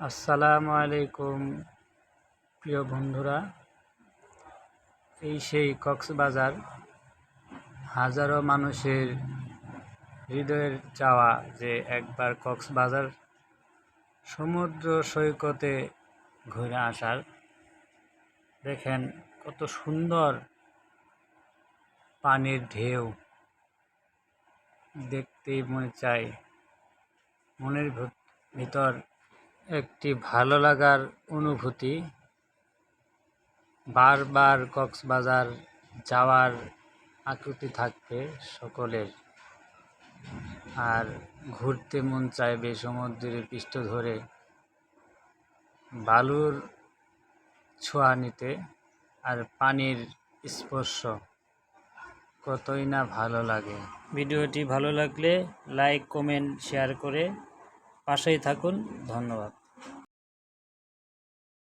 আসসালামু আলাইকুম, প্রিয় বন্ধুরা। এই সেই কক্সবাজার, হাজারো মানুষের হৃদয়ের চাওয়া যে একবার কক্সবাজার সমুদ্র সৈকতে ঘুরে আসার। দেখেন কত সুন্দর পানির ঢেউ। দেখতেই মনে চায় মনের ভত- ভিতর একটি ভালো লাগার অনুভূতি। বারবার কক্সবাজার যাওয়ার আকুতি থাকবে সকলের। আর ঘুরতে মন চাইবে সমুদ্রের পৃষ্ঠ ধরে। বালুর ছোঁয়া নিতে আর পানির স্পর্শ। কতই না ভালো লাগে। ভিডিওটি ভালো লাগলে লাইক, কমেন্ট, শেয়ার করে পাশেই থাকুন। ধন্যবাদ।